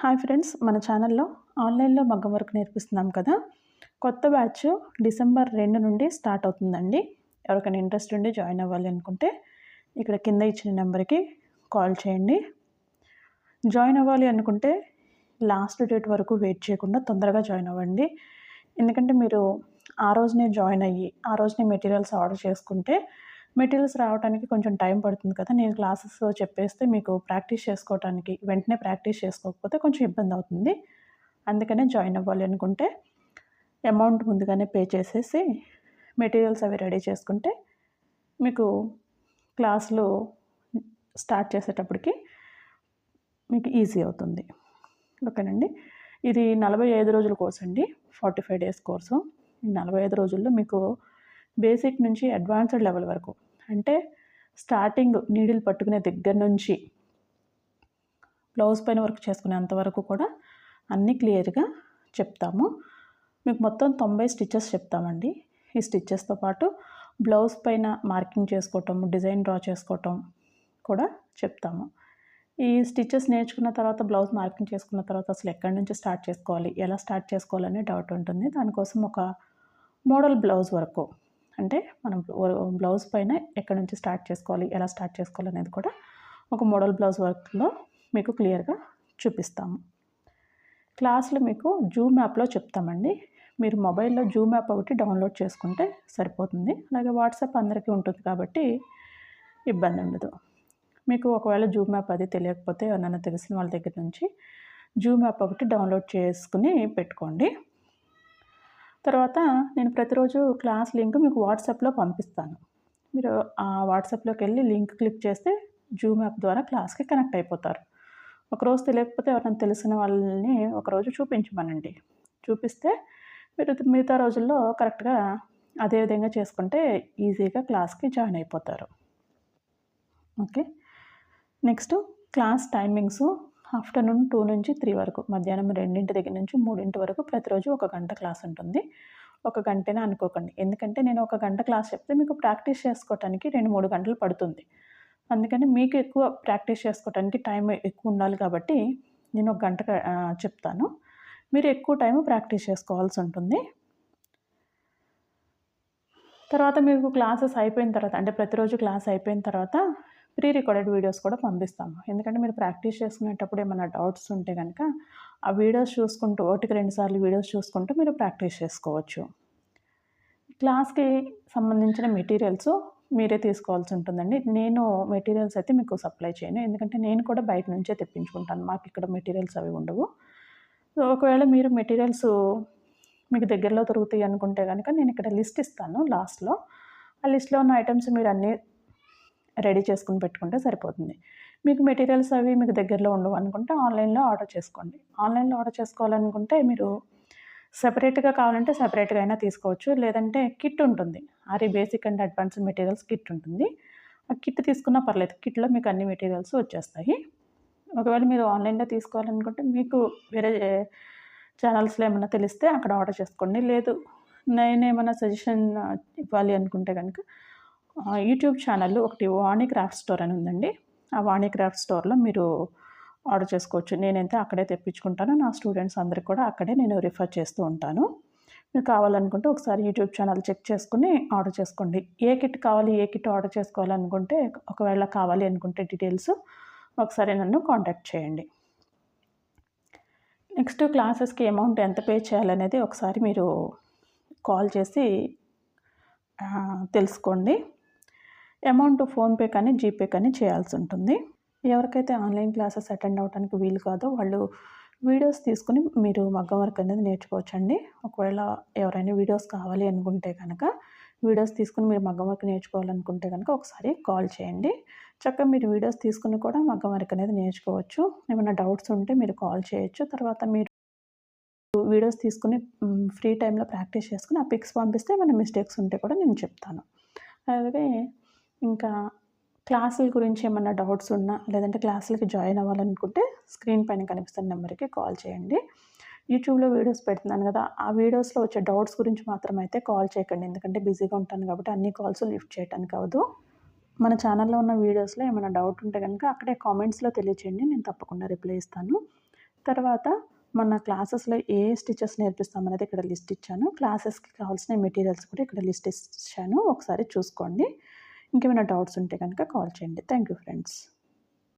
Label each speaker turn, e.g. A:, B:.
A: Hi friends మన ఛానల్లో ఆన్లైన్లో మగ్గం వర్క్ నేర్పిస్తున్నాం కదా. కొత్త బ్యాచ్ డిసెంబర్ రెండు నుండి స్టార్ట్ అవుతుందండి. ఎవరికైనా ఇంట్రెస్ట్ ఉండి జాయిన్ అవ్వాలి అనుకుంటే ఇక్కడ కింద ఇచ్చిన నెంబర్కి కాల్ చేయండి. జాయిన్ అవ్వాలి అనుకుంటే లాస్ట్ డేట్ వరకు వెయిట్ చేయకుండా తొందరగా జాయిన్ అవ్వండి. ఎందుకంటే మీరు ఆ రోజునే జాయిన్ అయ్యి ఆ రోజునే మెటీరియల్స్ ఆర్డర్ చేసుకుంటే మెటీరియల్స్ రావడానికి కొంచెం టైం పడుతుంది కదా. నేను క్లాసెస్ చెప్పేస్తే మీకు ప్రాక్టీస్ చేసుకోవడానికి వెంటనే ప్రాక్టీస్ చేసుకోకపోతే కొంచెం ఇబ్బంది అవుతుంది. అందుకనే జాయిన్ అవ్వాలి అనుకుంటే అమౌంట్ ముందుగానే పే చేసేసి మెటీరియల్స్ అవి రెడీ చేసుకుంటే మీకు క్లాసులు స్టార్ట్ చేసేటప్పటికి మీకు ఈజీ అవుతుంది. ఓకేనండి? ఇది నలభై ఐదు రోజుల కోర్స్ అండి. Forty five days course. ఈ నలభై ఐదు రోజుల్లో మీకు బేసిక్ నుంచి అడ్వాన్స్డ్ లెవెల్ వరకు అంటే స్టార్టింగ్ నీడిల్ పట్టుకునే దగ్గర నుంచి బ్లౌజ్ పైన వర్క్ చేసుకునేంత వరకు కూడా అన్నీ క్లియర్గా చెప్తాము. మీకు మొత్తం తొంభై స్టిచ్చెస్ చెప్తామండి. ఈ స్టిచ్చెస్తో పాటు బ్లౌజ్ పైన మార్కింగ్ చేసుకోవటం డిజైన్ డ్రా చేసుకోవటం కూడా చెప్తాము. ఈ స్టిచ్చెస్ నేర్చుకున్న తర్వాత బ్లౌజ్ మార్కింగ్ చేసుకున్న తర్వాత అసలు ఎక్కడి నుంచి స్టార్ట్ చేసుకోవాలి ఎలా స్టార్ట్ చేసుకోవాలనే డౌట్ ఉంటుంది. దానికోసం ఒక మోడల్ బ్లౌజ్ వరకు అంటే మనం బ్లౌజ్ పైన ఎక్కడి నుంచి స్టార్ట్ చేసుకోవాలి ఎలా స్టార్ట్ చేసుకోవాలి అనేది కూడా ఒక మోడల్ బ్లౌజ్ వర్క్లో మీకు క్లియర్గా చూపిస్తాము. క్లాసులు మీకు జూమ్ యాప్లో చెప్తామండి. మీరు మొబైల్లో జూమ్ యాప్ ఒకటి డౌన్లోడ్ చేసుకుంటే సరిపోతుంది. అలాగే వాట్సాప్ అందరికీ ఉంటుంది కాబట్టి ఇబ్బంది ఉండదు. మీకు ఒకవేళ జూమ్ యాప్ అది తెలియకపోతే ఎవరైనా తెలిసిన వాళ్ళ దగ్గర నుంచి జూమ్ యాప్ ఒకటి డౌన్లోడ్ చేసుకుని పెట్టుకోండి. తర్వాత నేను ప్రతిరోజు క్లాస్ లింక్ మీకు వాట్సాప్లో పంపిస్తాను. మీరు ఆ వాట్సాప్లోకి వెళ్ళి లింక్ క్లిక్ చేస్తే జూమ్ యాప్ ద్వారా క్లాస్కి కనెక్ట్ అయిపోతారు. ఒకరోజు తెలియకపోతే ఎవరైనా తెలిసిన వాళ్ళని ఒకరోజు చూపించమనండి. చూపిస్తే మీరు మిగతా రోజుల్లో కరెక్ట్గా అదే విధంగా చేసుకుంటే ఈజీగా క్లాస్కి జాయిన్ అయిపోతారు. Okay. Next class timings afternoon two నుంచి త్రీ వరకు మధ్యాహ్నం రెండింటి దగ్గర నుంచి మూడింటి వరకు ప్రతిరోజు ఒక గంట క్లాస్ ఉంటుంది. ఒక గంటనే అనుకోకండి. ఎందుకంటే నేను ఒక గంట క్లాస్ చెప్తే మీకు ప్రాక్టీస్ చేసుకోవటానికి రెండు మూడు గంటలు పడుతుంది. అందుకని మీకు ఎక్కువ ప్రాక్టీస్ చేసుకోవటానికి టైం ఎక్కువ ఉండాలి కాబట్టి నేను ఒక గంట చెప్తాను. మీరు ఎక్కువ టైం ప్రాక్టీస్ చేసుకోవాల్సి ఉంటుంది. తర్వాత మీకు క్లాసెస్ అయిపోయిన తర్వాత అంటే ప్రతిరోజు క్లాస్ అయిపోయిన తర్వాత ప్రీ రికార్డెడ్ వీడియోస్ కూడా పంపిస్తాము. ఎందుకంటే మీరు ప్రాక్టీస్ చేసుకునేటప్పుడు ఏమైనా డౌట్స్ ఉంటే కనుక ఆ వీడియోస్ చూసుకుంటూ ఒకటికి రెండుసార్లు వీడియోస్ చూసుకుంటూ మీరు ప్రాక్టీస్ చేసుకోవచ్చు. క్లాస్కి సంబంధించిన మెటీరియల్స్ మీరే తీసుకోవాల్సి ఉంటుందండి. నేను మెటీరియల్స్ అయితే మీకు సప్లై చేయను. ఎందుకంటే నేను కూడా బయట నుంచే తెప్పించుకుంటాను. మాకు ఇక్కడ మెటీరియల్స్ అవి ఉండవు. సో ఒకవేళ మీరు మెటీరియల్స్ మీకు దగ్గరలో దొరుకుతాయి అనుకుంటే కనుక నేను ఇక్కడ లిస్ట్ ఇస్తాను లాస్ట్లో. ఆ లిస్ట్లో ఉన్న ఐటమ్స్ మీరు అన్నీ రెడీ చేసుకుని పెట్టుకుంటే సరిపోతుంది. మీకు మెటీరియల్స్ అవి మీకు దగ్గరలో ఉండవు అనుకుంటే ఆన్లైన్లో ఆర్డర్ చేసుకోండి. ఆన్లైన్లో ఆర్డర్ చేసుకోవాలనుకుంటే మీరు సెపరేట్గా కావాలంటే సెపరేట్గా అయినా తీసుకోవచ్చు. లేదంటే కిట్ ఉంటుంది. Aari basic and advanced materials kit ఉంటుంది. ఆ కిట్ తీసుకున్నా పర్లేదు. కిట్లో మీకు అన్ని మెటీరియల్స్ వచ్చేస్తాయి. ఒకవేళ మీరు ఆన్లైన్లో తీసుకోవాలనుకుంటే మీకు వేరే ఛానల్స్లో ఏమైనా తెలిస్తే అక్కడ ఆర్డర్ చేసుకోండి. లేదు నేను ఏమైనా సజెషన్ ఇవ్వాలి అనుకుంటే కనుక యూట్యూబ్ ఛానల్ ఒకటి వాణి క్రాఫ్ట్ స్టోర్ అని ఉందండి. ఆ వాణి క్రాఫ్ట్ స్టోర్లో మీరు ఆర్డర్ చేసుకోవచ్చు. నేనైతే అక్కడే తెప్పించుకుంటాను. నా స్టూడెంట్స్ అందరికి కూడా అక్కడే నేను రిఫర్ చేస్తూ ఉంటాను. మీరు కావాలనుకుంటే ఒకసారి యూట్యూబ్ ఛానల్ చెక్ చేసుకుని ఆర్డర్ చేసుకోండి. ఏ కిట్ కావాలి ఏ కిట్ ఆర్డర్ చేసుకోవాలనుకుంటే ఒకవేళ కావాలి అనుకుంటే డీటెయిల్స్ ఒకసారి నన్ను కాంటాక్ట్ చేయండి. నెక్స్ట్ క్లాసెస్కి అమౌంట్ ఎంత పే చేయాలనేది ఒకసారి మీరు కాల్ చేసి తెలుసుకోండి. అమౌంట్ ఫోన్పే కానీ జీపే కానీ చేయాల్సి ఉంటుంది. ఎవరికైతే ఆన్లైన్ క్లాసెస్ అటెండ్ అవ్వడానికి వీలు కాదో వాళ్ళు వీడియోస్ తీసుకుని మీరు మగ్గం వర్క్ అనేది నేర్చుకోవచ్చండి. ఒకవేళ ఎవరైనా వీడియోస్ కావాలి అనుకుంటే కనుక వీడియోస్ తీసుకుని మీరు మగ్గం వర్క్ నేర్చుకోవాలనుకుంటే కనుక ఒకసారి కాల్ చేయండి. చక్కగా మీరు వీడియోస్ తీసుకుని కూడా మగ్గం వర్క్ అనేది నేర్చుకోవచ్చు. ఏమైనా డౌట్స్ ఉంటే మీరు కాల్ చేయొచ్చు. తర్వాత మీరు వీడియోస్ తీసుకుని ఫ్రీ టైంలో ప్రాక్టీస్ చేసుకుని ఆ పిక్స్ పంపిస్తే ఏమైనా మిస్టేక్స్ ఉంటే కూడా నేను చెప్తాను. అలాగే ఇంకా క్లాసుల గురించి ఏమన్నా డౌట్స్ ఉన్నా లేదంటే క్లాసులకి జాయిన్ అవ్వాలనుకుంటే స్క్రీన్ పైన కనిపిస్తున్న నెంబర్కి కాల్ చేయండి. యూట్యూబ్లో వీడియోస్ పెడుతున్నాను కదా ఆ వీడియోస్లో వచ్చే డౌట్స్ గురించి మాత్రం అయితే కాల్ చేయకండి. ఎందుకంటే బిజీగా ఉంటాను కాబట్టి అన్ని కాల్స్ లిఫ్ట్ చేయడానికి అవ్వదు. మన ఛానల్లో ఉన్న వీడియోస్లో ఏమైనా డౌట్ ఉంటే కనుక అక్కడే కామెంట్స్లో తెలియచేయండి నేను తప్పకుండా రిప్లై ఇస్తాను. తర్వాత మన క్లాసెస్లో ఏ స్టిచెస్ నేర్పిస్తామనేది ఇక్కడ లిస్ట్ ఇచ్చాను. క్లాసెస్కి కావాల్సిన మెటీరియల్స్ కూడా ఇక్కడ లిస్ట్ ఇచ్చాను. ఒకసారి చూసుకోండి. ఇంకేమైనా డౌట్స్ ఉంటే కనుక కాల్ చేయండి. Thank you friends.